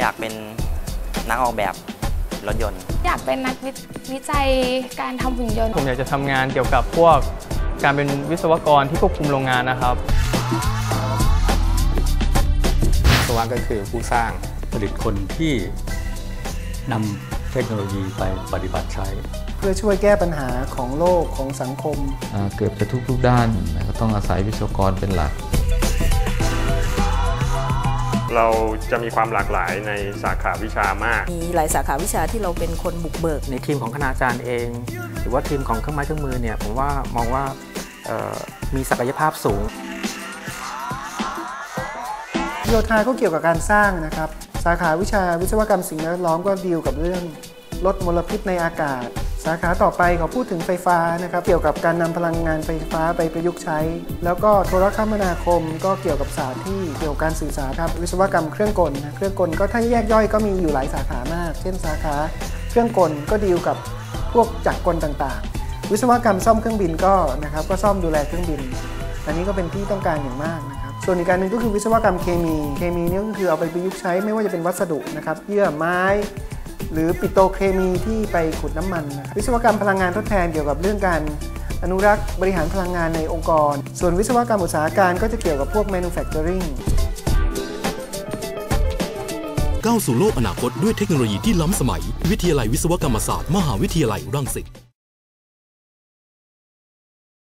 อยากเป็นนักออกแบบรถยนต์ อยากเป็นนักวิวิจัยการทำหุ่นยนต์ ผมอยากจะทำงานเกี่ยวกับพวกการเป็นวิศวกรที่ควบคุมโรงงานนะครับวิศวะก็คือผู้สร้างผลิตคนที่นำเทคโนโลยีไปปฏิบัติใช้ เพื่อช่วยแก้ปัญหาของโลกของสังคมอ่าเกือบจะทุกๆด้านก็ต้องอาศัยวิศวกรเป็นหลัก เราจะมีความหลากหลายในสาขาวิชามาก มีหลายสาขาวิชาที่เราเป็นคนบุกเบิก ในทีมของคณาจารย์เอง หรือว่าทีมของเครื่องไม้เครื่องมือเนี่ยผมว่ามองว่าเอ่อมีศักยภาพสูงโยธาก็เกี่ยวกับการสร้างนะครับ สาขาวิชาวิศวกรรมสิ่งแวดล้อมก็ดีลกับเรื่องลดมลพิษในอากาศ สาขาต่อไปเขาพูดถึงไฟฟ้านะครับเกี่ยวกับการนำพลังงานไฟฟ้าไปประยุกต์ใช้ แล้วก็โทรคมนาคมก็เกี่ยวกับศาสตร์ที่เกี่ยวกับการสื่อสารครับวิศวกรรมเครื่องกลนะเครื่องกลก็ถ้าแยกย่อยก็มีอยู่หลายสาขามาก เช่นสาขาเครื่องกลก็ดีลกับพวกจักรกลต่างๆ วิศวกรรมซ่อมเครื่องบินก็นะครับก็ซ่อมดูแลเครื่องบิน อันนี้ก็เป็นที่ต้องการอย่างมากนะครับส่วนอีกการหนึ่งก็คือวิศวกรรมเคมีเคมีนี่ก็คือเอาไปประยุกต์ใช้ไม่ว่าจะเป็นวัสดุนะครับเยื่อไม้ หรือปิโตเคมีที่ไปขุดน้ำมันนะครับวิศวกรรมพลังงานทดแทนเกี่ยวกับเรื่องการอนุรักษ์บริหารพลังงานในองค์กร ส่วนวิศวกรรมอุตสาหการก็จะเกี่ยวกับพวก manufacturing ก้าวสู่โลกอนาคตด้วยเทคโนโลยีที่ล้ำสมัย วิทยาลัยวิศวกรรมศาสตร์ มหาวิทยาลัยรังสิต